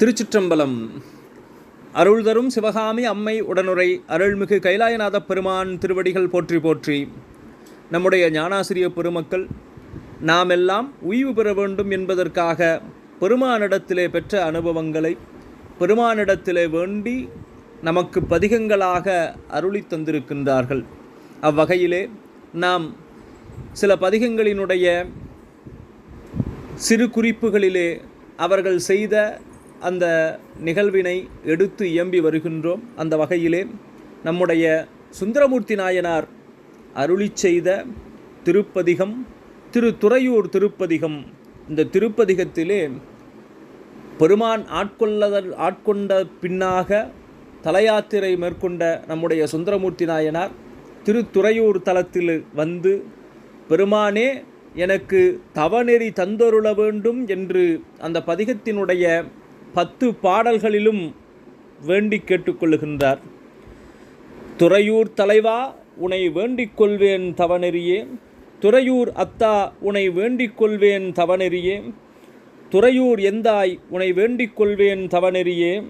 திருச்சிற்றம்பலம். அருள் தரும் சிவகாமி அம்மை உடனுரை அருள்மிகு கைலாயநாத பெருமான் திருவடிகள் போற்றி போற்றி. நம்முடைய ஞானாசிரிய பெருமக்கள் நாமெல்லாம் உய்வு பெற வேண்டும் என்பதற்காக பெருமானிடத்திலே பெற்ற அனுபவங்களை பெருமானிடத்திலே வேண்டி நமக்கு பதிகங்களாக அருளி தந்திருக்கின்றார்கள். அவ்வகையிலே நாம் சில பதிகங்களினுடைய சிறு குறிப்புகளிலே அவர்கள் செய்த அந்த நிகழ்வினை எடுத்து இயம்பி வருகின்றோம் அந்த வகையிலே நம்முடைய சுந்தரமூர்த்தி நாயனார் அருளி செய்த திருப்பதிகம் திரு துறையூர் திருப்பதிகம். இந்த திருப்பதிகத்திலே பெருமான் ஆட்கொள்ளதல் ஆட்கொண்ட பின்னாக தலையாத்திரை மேற்கொண்ட நம்முடைய சுந்தரமூர்த்தி நாயனார் திருத்துறையூர் தலத்தில் வந்து பெருமானே எனக்கு தவநெறி தந்தொருள வேண்டும் என்று அந்த பதிகத்தினுடைய பத்து பாடல்களிலும் வேண்டி கேட்டுக்கொள்ளுகின்றார். துறையூர் தலைவா உனை வேண்டிக் கொள்வேன் தவநெறியே. துறையூர் அத்தா உனை வேண்டிக் கொள்வேன் தவநெறியே. துறையூர் எந்தாய் உனை வேண்டிக் கொள்வேன் தவநெறியே.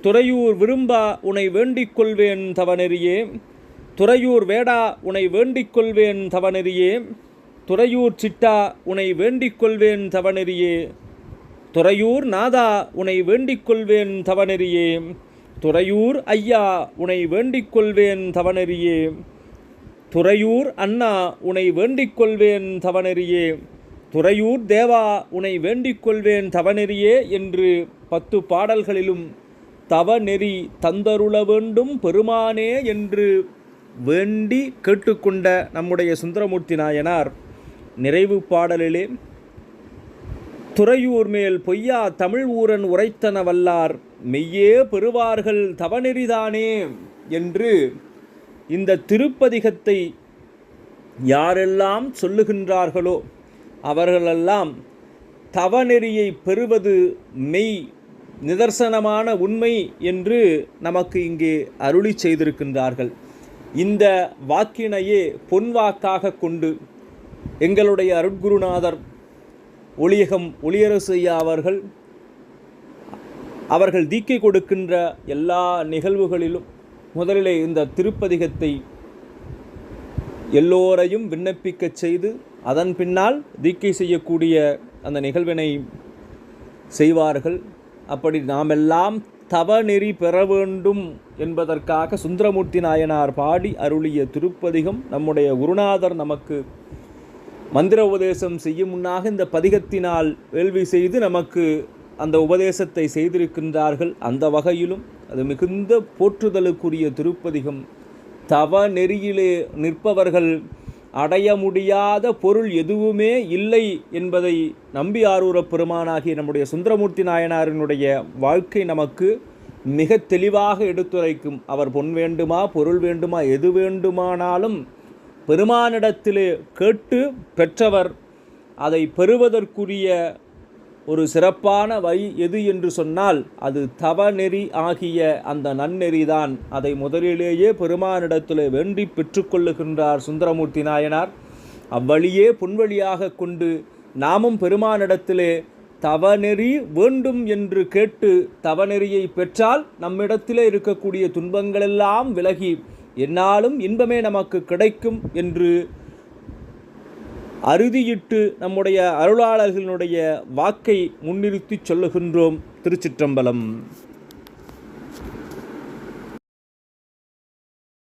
துறையூர் விரும்பா உனை வேண்டிக் கொள்வேன் தவநெறியே. துறையூர் வேடா உனை வேண்டிக் கொள்வேன் தவநெறியே. துறையூர் சிட்டா உனை வேண்டிக் கொள்வேன் தவநெறியே. துறையூர் நாதா உனை வேண்டிக் கொள்வேன் தவநெறியே. துறையூர் ஐயா உனை வேண்டிக் கொள்வேன் தவநெறியே. துறையூர் அண்ணா உனை வேண்டிக் கொள்வேன் தவநெறியே. துறையூர் தேவா உனை வேண்டிக் கொள்வேன் தவநெறியே என்று பத்து பாடல்களிலும் தவநெறி தந்தருள வேண்டும் பெருமானே என்று வேண்டி கேட்டுக்கொண்ட நம்முடைய சுந்தரமூர்த்தி நாயனார் நிறைவு பாடலிலே துறையூர் மேல் பொய்யா தமிழ் ஊரன் உரைத்தன வல்லார் மெய்யே பெறுவார்கள் தவநெறிதானே என்று இந்த திருப்பதிகத்தை யாரெல்லாம் சொல்லுகின்றார்களோ அவர்களெல்லாம் தவநெறியை பெறுவது மெய் நிதர்சனமான உண்மை என்று நமக்கு இங்கே அருளி செய்திருக்கின்றார்கள். இந்த வாக்கினையே பொன்வாக்காக கொண்டு எங்களுடைய அருட்குருநாதர் ஒளியகம் ஒளியரசையா அவர்கள் அவர்கள் தீக்கை கொடுக்கின்ற எல்லா நிகழ்வுகளிலும் முதலிலே இந்த திருப்பதிகத்தை எல்லோரையும் விண்ணப்பிக்கச் செய்து அதன் பின்னால் தீக்கை செய்யக்கூடிய அந்த நிகழ்வினை செய்வார்கள். அப்படி நாமெல்லாம் தவநெறி பெற வேண்டும் என்பதற்காக சுந்தரமூர்த்தி நாயனார் பாடி அருளிய திருப்பதிகம் நம்முடைய குருநாதர் நமக்கு மந்திர உபதேசம் செய்யும் முன்னாக இந்த பதிகத்தினால் வேள்வி செய்து நமக்கு அந்த உபதேசத்தை செய்திருக்கின்றார்கள். அந்த வகையிலும் அது மிகுந்த போற்றுதலுக்குரிய திருப்பதிகம். தவ நெறியிலே நிற்பவர்கள் அடைய முடியாத பொருள் எதுவுமே இல்லை என்பதை நம்பி ஆரூரப் பெருமானாகிய நம்முடைய சுந்தரமூர்த்தி நாயனாரினுடைய வாழ்க்கை நமக்கு மிக தெளிவாக எடுத்துரைக்கும். அவர் பொன் வேண்டுமா பொருள் வேண்டுமா எது வேண்டுமானாலும் பெருமானிடத்திலே கேட்டு பெற்றவர் அதை பெறுவதற்குரிய ஒரு சிறப்பான வழி எது என்று சொன்னால் அது தவநெறி ஆகிய அந்த நன்னெறிதான். அதை முதலிலேயே பெருமானிடத்திலே வேண்டி பெற்றுக்கொள்ளுகின்றார் சுந்தரமூர்த்தி நாயனார். அவ்வழியே புன்வழியாக கொண்டு நாமும் பெருமானிடத்திலே தவநெறி வேண்டும் என்று கேட்டு தவநெறியை பெற்றால் நம்மிடத்திலே இருக்கக்கூடிய துன்பங்களெல்லாம் விலகி என்னாலும் இன்பமே நமக்கு கிடைக்கும் என்று அறுதியிட்டு நம்முடைய அருளாளர்களினுடைய வாக்கை முன்னிறுத்தி சொல்லுகின்றோம் திருச்சிற்றம்பலம்.